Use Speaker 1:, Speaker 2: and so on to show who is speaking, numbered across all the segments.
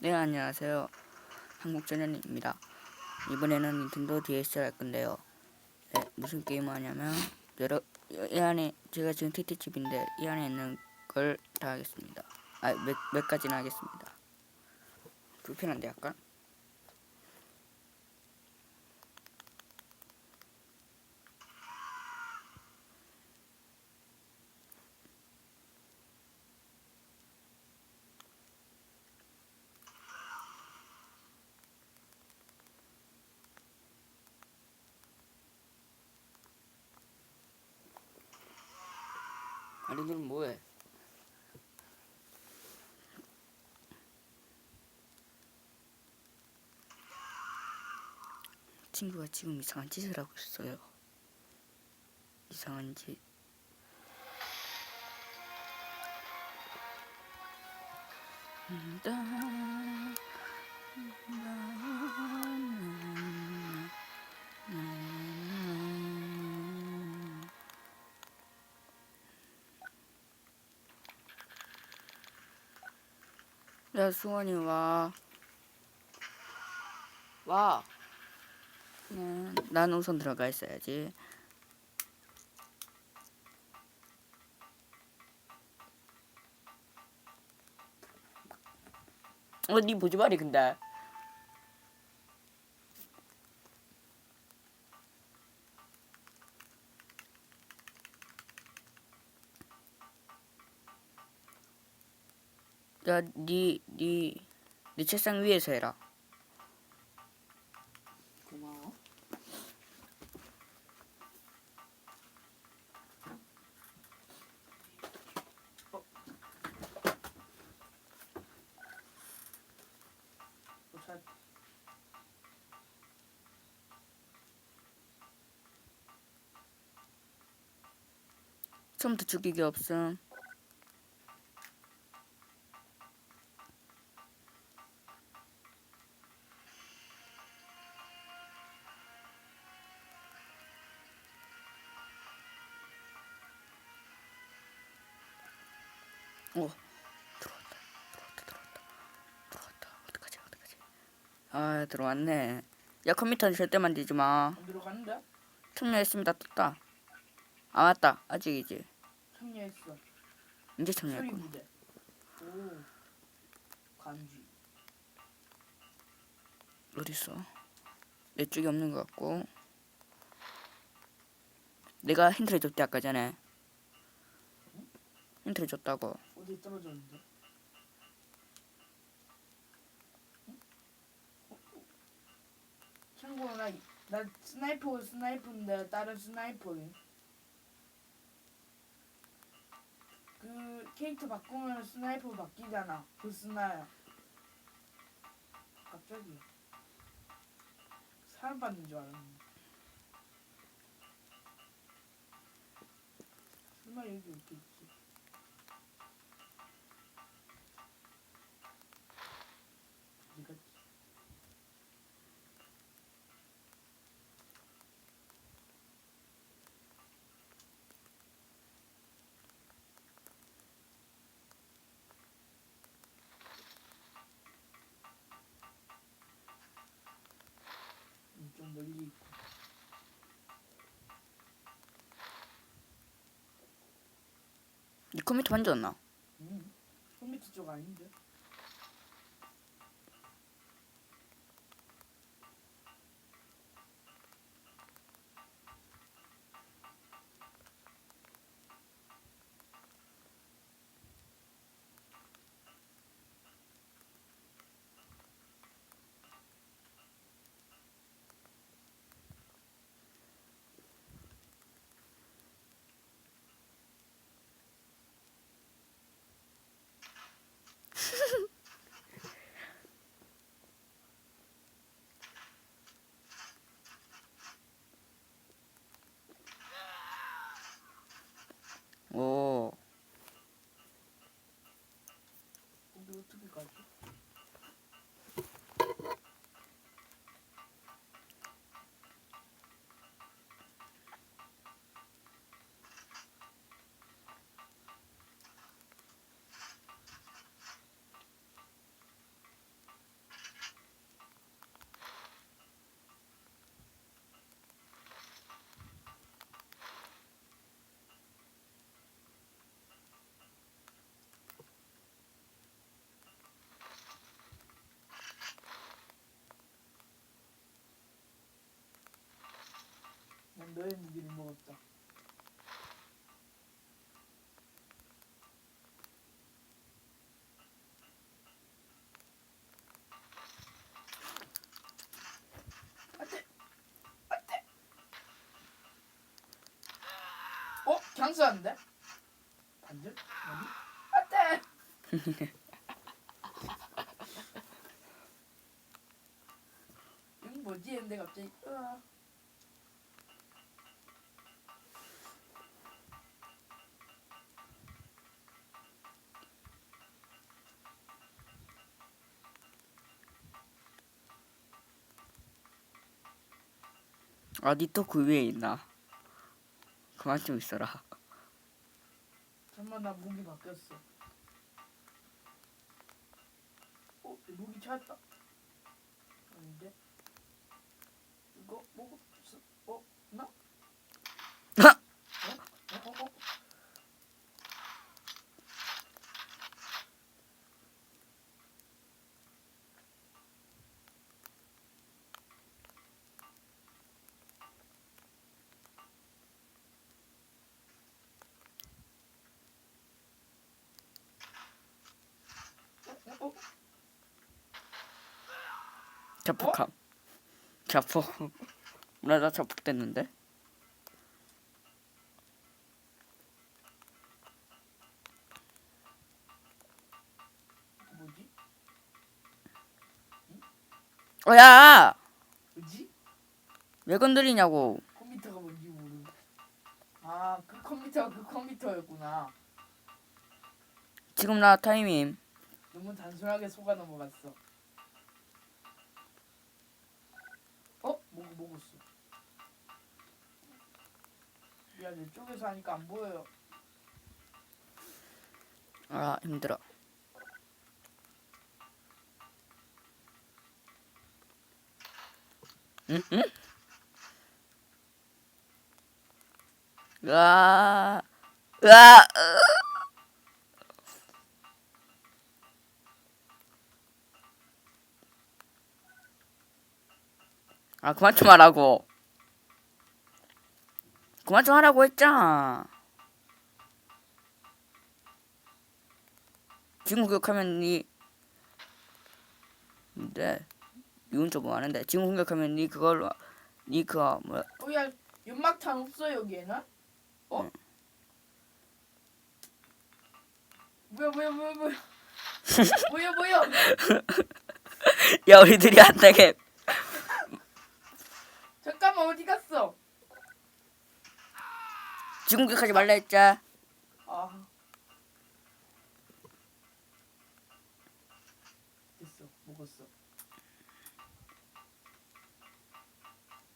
Speaker 1: 네 안녕하세요. 한국전현입니다. 이번에는 닌텐도 DS 할 건데요. 네, 무슨 게임을 하냐면 여러 이 안에 제가 지금 TT칩인데 이 안에 있는 걸 다 하겠습니다. 아몇 몇 가지나 하겠습니다. 불편한데 약간 아니 너는 뭐해? 친구가 지금 이상한 짓을 하고 있어요. 이상한 짓 야 수원이 와. 와. 음, 난 우선 들어가 있어야지. 어, 니 보지 말이 근데. 야, 니, 니, 니 책상 위에서 해라.
Speaker 2: 고마워. 어, 잘
Speaker 1: 처음부터 죽이기 없음. 들어왔네. 야, 컴퓨터는 절대 만지지 마.
Speaker 2: 안 들어가는데?
Speaker 1: 청료했습니다, 떴다. 아, 맞다. 아직이지.
Speaker 2: 참여했어.
Speaker 1: 이제
Speaker 2: 소리
Speaker 1: 청료했구나.
Speaker 2: 부대. 오. 간지.
Speaker 1: 어딨어? 내 쪽에 없는 것 같고 내가 힌트를 줬대 아까 전에 힌트를 줬다고
Speaker 2: 어디 떨어졌는데? 참고로 나, 나 스나이퍼 스나이퍼인데 다른 스나이퍼래. 그 캐릭터 바꾸면 스나이퍼 바뀌잖아. 그 스나야. 갑자기 사람 받는 줄 알았네. 설마 여기 있지?
Speaker 1: 네 컴퓨터 만졌나?
Speaker 2: 음, 컴퓨터 쪽 아닌데? 너의 무기를 먹었다. 어, 장수한데? 반전? 아니? 안돼. 이거 뭐지? 했는데 갑자기 으아.
Speaker 1: 어디 또그 위에 있나? 그만 좀 있어라.
Speaker 2: 잠만 나 무기 바뀌었어. 어, 내 무기 찾았다. 아닌데? 이거 먹었어? 어, 나? 어? 어, 어, 어? 어, 어?
Speaker 1: 자폭함. 자폭. 나나 자폭됐는데?
Speaker 2: 뭐지?
Speaker 1: 어야!
Speaker 2: 뭐지?
Speaker 1: 왜 건드리냐고.
Speaker 2: 컴퓨터가 뭔지 모르. 아, 그 컴퓨터가 그 컴퓨터였구나.
Speaker 1: 지금 나 타임임.
Speaker 2: 너무 단순하게 속아 넘어갔어. 어? 뭐 먹었어. 야, 내 쪽에서 하니까 안 보여요.
Speaker 1: 아 힘들어. 응? 응? 으아, 으아, 으. 아 그만 좀 하라고. 그만 좀 하라고 했잖아. 지금 공격하면 니 근데 이건 좀 많은데 지금 공격하면 니 그걸로 니 그거 뭐야
Speaker 2: 어, 야, 연막탄 없어 여기에는? 어?
Speaker 1: 응.
Speaker 2: 뭐야, 뭐야, 뭐야, 뭐야. 뭐야, 뭐야.
Speaker 1: 야 우리들이 안 되게
Speaker 2: 잠깐만 어디 갔어?
Speaker 1: 지금 공격하지 말라 했자
Speaker 2: 아. 됐어, 먹었어.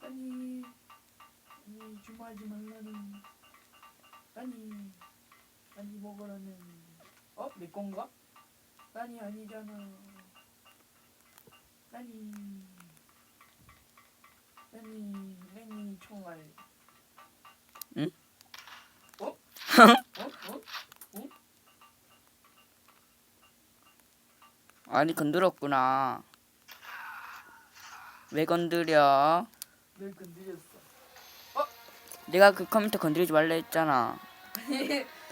Speaker 2: 아니, 아니 주마하지 말라는. 아니, 아니 먹으라는. 어, 내 건가? 아니 아니잖아. 아니, 총알.
Speaker 1: 응?
Speaker 2: 어? 어? 어?
Speaker 1: 아니 건드렸구나 왜 건드려
Speaker 2: 널 건드렸어.
Speaker 1: 내가 그 컴퓨터 건드리지 말라 했잖아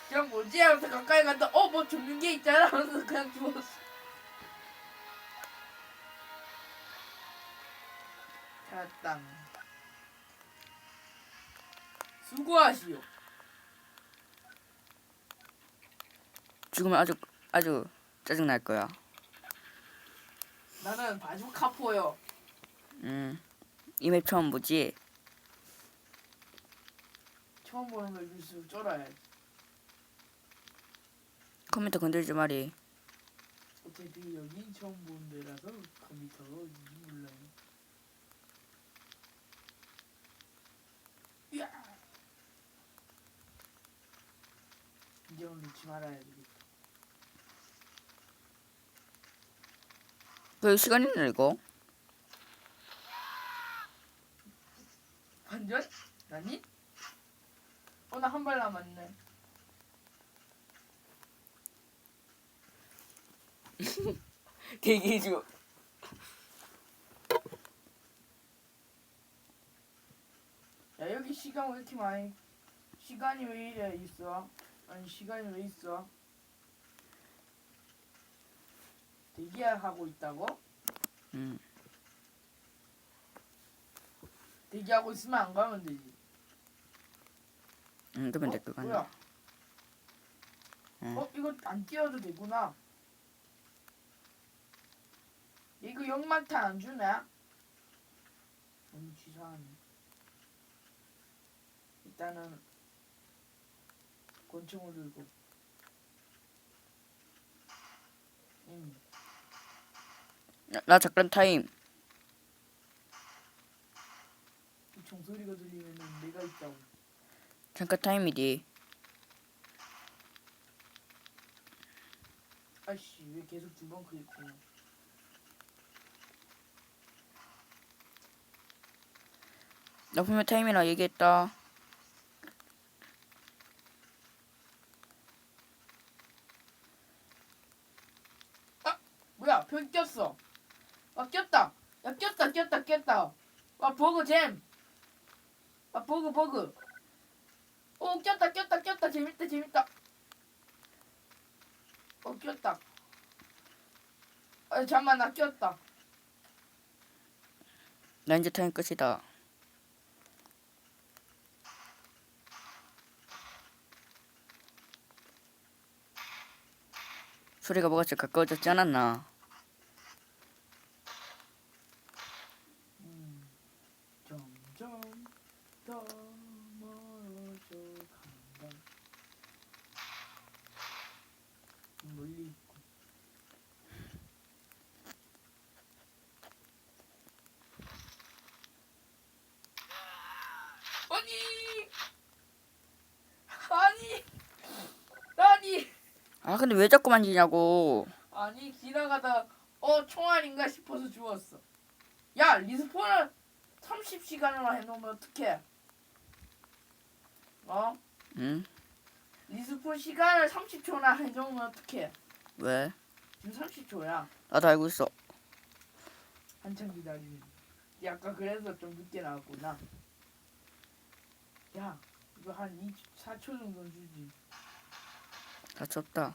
Speaker 2: 그냥 뭐지 하면서 가까이 갔다 어뭐 죽는 게 있잖아 하면서 그냥 죽었어. 찾았당. 수고하시오.
Speaker 1: 죽으면 아주 아주 짜증 날 거야
Speaker 2: 나는 바주카포요.
Speaker 1: 음 이 맵 처음 보지
Speaker 2: 처음 보는 걸 줄수록 쫄아야지.
Speaker 1: 컴퓨터 건드리지 말이
Speaker 2: 어차피 여기 처음 보는 데라서 어딘지 몰라요. 야. 이제 놓지 말아야 되겠다.
Speaker 1: 그 시간 있나 이거
Speaker 2: 반전? 나니? 어, 나 한 발 남았네.
Speaker 1: 대기 중
Speaker 2: 야, 여기 시간 왜 이렇게 많이? 시간이 왜 이래 있어? 아니 시간이 왜 있어? 대기하고 있다고?
Speaker 1: 음.
Speaker 2: 대기하고 있으면 안 가면 되지.
Speaker 1: 응, 그러면
Speaker 2: 어? 뭐야?
Speaker 1: 응.
Speaker 2: 어 이거 안 띄워도 되구나. 이거 영만탄 안 주네? 너무 치사하네. 일단은 권총을 들고. 음.
Speaker 1: 나, 나 잠깐 타임.
Speaker 2: 이 종소리가 들리면 내가 있다고.
Speaker 1: 잠깐 타임이디.
Speaker 2: 아씨 왜 계속 두 번 클릭해?
Speaker 1: 나 분명 타임이라 얘기했다.
Speaker 2: 뭐야 벽 꼈어. 아 꼈다. 야 꼈다 꼈다 꼈다. 아 버그 잼. 아 버그 버그. 오 꼈다 꼈다 꼈다 재밌다 재밌다. 어 꼈다. 아 잠만 나 꼈다.
Speaker 1: 나 이제 타임 끝이다. 소리가 뭐가 좀 가까워졌지 않았나?
Speaker 2: 음, 점점 더 멀어져 간다. 멀리 있고. 아니, 아니, 아니,
Speaker 1: 아 근데 왜 자꾸 만지냐고.
Speaker 2: 아니 지나가다 어 총알인가 싶어서 주웠어. 야 리스폰을 30시간으로 해놓으면 어떡해? 어?
Speaker 1: 응?
Speaker 2: 리스폰 시간을 30초나 해놓으면 어떡해?
Speaker 1: 왜?
Speaker 2: 지금 30초야. 나도
Speaker 1: 알고 있어.
Speaker 2: 한참 기다리는. 약간 그래서 좀 늦게 나왔구나. 야 이거 한 2, 4초 정도 주지.
Speaker 1: 다쳤다.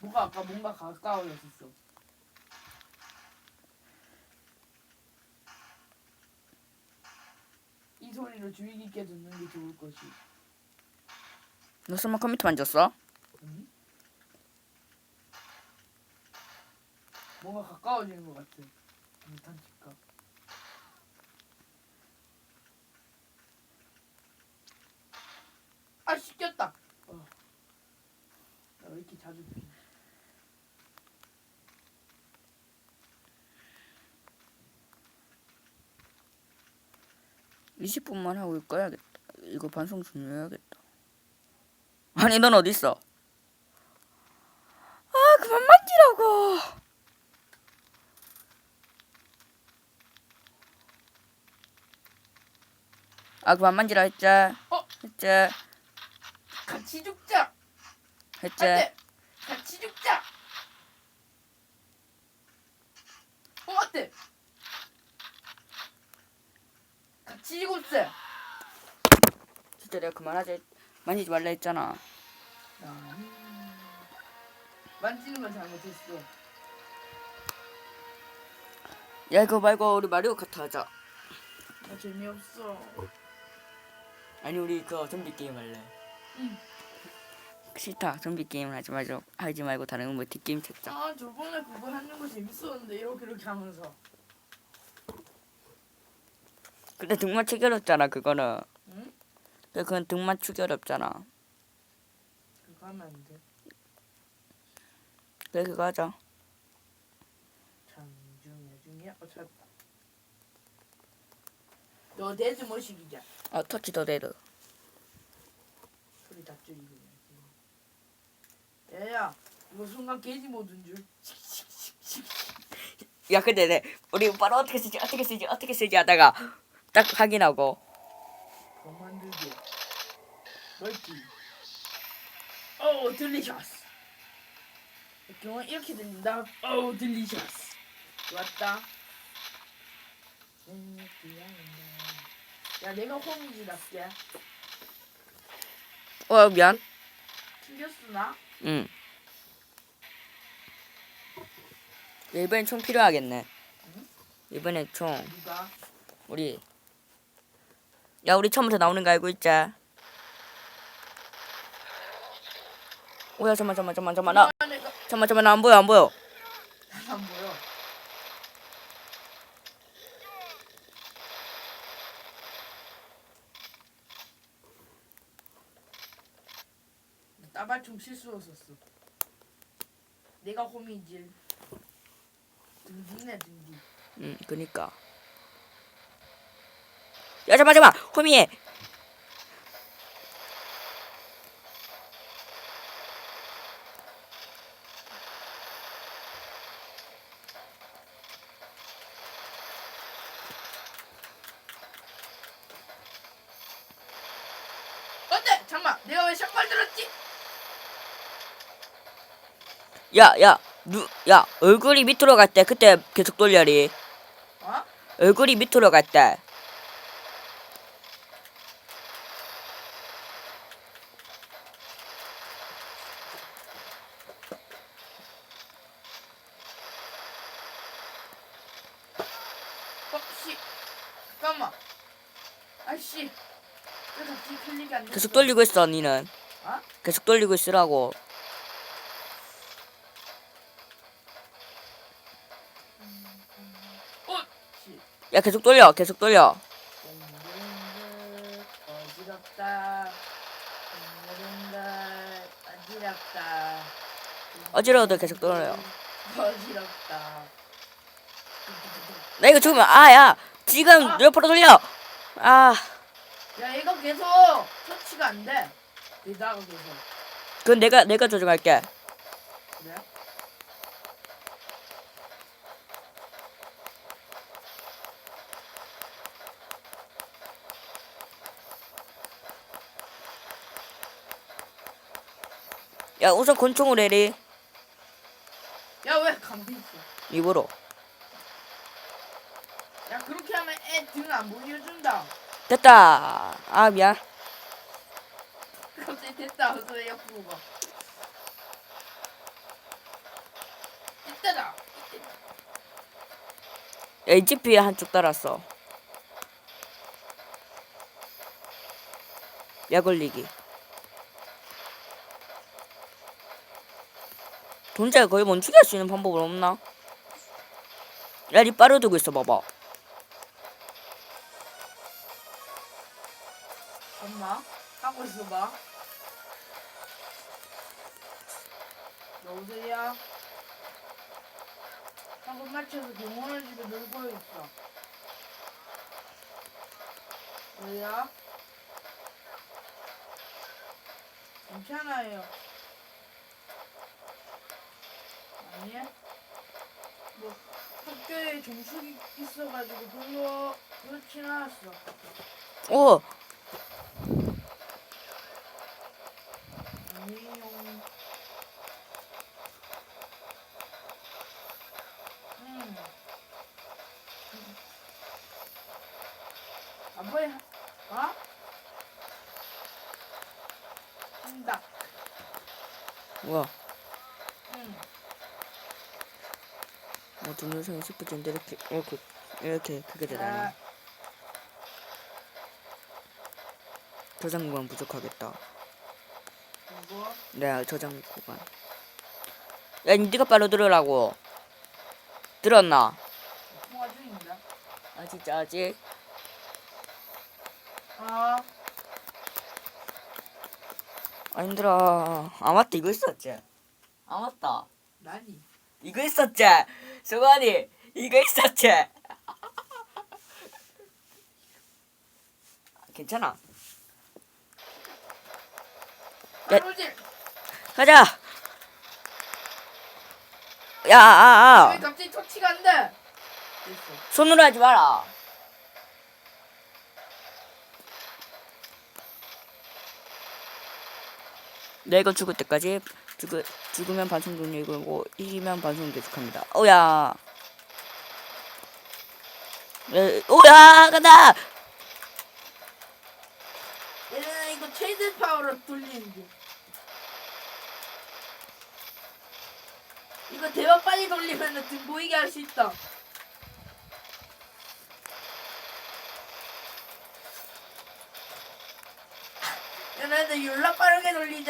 Speaker 2: 뭐가 아까 뭔가 가까워졌었어. 이 소리를 주의 깊게 듣는 게 좋을 것이.
Speaker 1: 너 설마 컴퓨터 만졌어?
Speaker 2: 응? 뭔가 가까워지는 것 같아. 못한 집가. 아 씻겼다. 어. 나왜 이렇게 자주 피?
Speaker 1: 20분만 하고 꺼야겠다. 이거 방송 중요해야겠다. 아니 넌 어디 있어? 아 그만 만지라고. 아 그만 만지라 했지.
Speaker 2: 어?
Speaker 1: 했지.
Speaker 2: 같이 죽자.
Speaker 1: 했지.
Speaker 2: 안돼. 같이 죽자. 어 어때? 죽었어.
Speaker 1: 진짜 내가 그만하자. 만지지 말라 했잖아.
Speaker 2: 아니, 만지는 건 잘못했어.
Speaker 1: 야 이거 말고 우리 마리오 카트 하자.
Speaker 2: 나 재미없어.
Speaker 1: 아니 우리 그 좀비 게임 할래.
Speaker 2: 응.
Speaker 1: 싫다. 좀비 게임 하지 말고 하지 말고 다른 뭐 뒷게임 찾자.
Speaker 2: 아 저번에 그거 하는 거 재밌었는데 이렇게 이렇게 하면서.
Speaker 1: 근데 등만 치기 어렵잖아 그거는.
Speaker 2: 응?
Speaker 1: 근데 그건 등만 추기 어렵잖아.
Speaker 2: 그거 하면 안 돼.
Speaker 1: 그래 그거 하자.
Speaker 2: 장중에 중에 어 찾았다. 너 데드 머시기자.
Speaker 1: 어 터치 더 데드.
Speaker 2: 소리 다 줄이고. 야야 이거 순간 게이지 모드인 줄.
Speaker 1: 야 근데 내 우리 바로 어떻게 쓰지 어떻게 쓰지 어떻게 쓰지 하다가 딱 확인하고
Speaker 2: 더 만들게. 멀티. 어 들리셔스. 경은 이렇게 들린다. 어 들리셔스. 좋았다. 야 내가 홈이지답게
Speaker 1: 어 미안
Speaker 2: 튕겼으나?
Speaker 1: 응 야, 이번엔 총 필요하겠네 이번엔 총
Speaker 2: 누가?
Speaker 1: 우리 야 우리 처음부터 나오는 거 알고 있자. 오야 잠만 잠만 잠만 잠만. 나
Speaker 2: 아,
Speaker 1: 잠만 잠만 나 안 보여 안 보여.
Speaker 2: 안 보여 따발총 실수였었어. 내가 홈이지. 등기네 등기
Speaker 1: 응 그니까 야 잠만 잠만 호미에
Speaker 2: 어때? 잠만 내가 왜 샷발 들었지?
Speaker 1: 야 야 누 야 얼굴이 밑으로 갈때 그때 계속 돌려리
Speaker 2: 어?
Speaker 1: 얼굴이 밑으로 갈때
Speaker 2: 어? 씨 잠깐만. 아이씨 왜 갑자기 클릭이 안 됐어?
Speaker 1: 계속 돌리고 있어 니는.
Speaker 2: 어?
Speaker 1: 계속 돌리고 있으라고.
Speaker 2: 어? 씨
Speaker 1: 야 계속 돌려 계속 돌려.
Speaker 2: 둥글둥글 어지럽다. 둥글둥글 어지럽다.
Speaker 1: 어지러워도 계속 돌려요.
Speaker 2: 어지럽다
Speaker 1: 나 이거 죽으면 아야 지금 옆으로 돌려? 아.
Speaker 2: 야 이거 계속 터치가 안돼. 되다가 계속.
Speaker 1: 그건 내가 내가 조정할게.
Speaker 2: 그래?
Speaker 1: 야 우선 권총을 해리.
Speaker 2: 야 왜 가만히 있어?
Speaker 1: 입으로
Speaker 2: 야 등 안 보여준다.
Speaker 1: 됐다. 아 미안.
Speaker 2: 갑자기 됐다. 하고 옆으로
Speaker 1: 가야 이집비에 한쪽 달았어. 약 올리기. 돈자가 거의 멈추게 할 수 있는 방법은 없나? 야니 빠르두고 있어 봐봐
Speaker 2: 아니 뭐 학교에 정수기 있어가지고 별로 그렇진 않았어.
Speaker 1: 오
Speaker 2: 아니요. 음. 아 뭐야? 어? 한다.
Speaker 1: 뭐야
Speaker 2: 응.
Speaker 1: 어, 동 영상이 스프진데 이렇게 이렇게 이렇게 크게 되다니
Speaker 2: 아,
Speaker 1: 저장 구간 부족하겠다 네 저장 구간 야 니가 빨리 들으라고 들었나? 아 진짜 아직?
Speaker 2: 아,
Speaker 1: 아 힘들어 아 맞다 이거 있었지? 아 맞다
Speaker 2: 나니.
Speaker 1: 이거 있었지? 수관이 이거 있었지? 괜찮아 야. 가자 야아아
Speaker 2: 왜 갑자기 터치가 안 돼? 됐어.
Speaker 1: 손으로 하지 마라 내가 죽을 때까지 죽을, 죽으면 반송 돌리고 이기면 반송 계속합니다 오야 에, 오야 간다
Speaker 2: 최대 파워로 돌리는 중. 이거 대박 빨리 돌리면 등 보이게 할 수 있다. 야, 나한테 연락 빠르게 돌리자.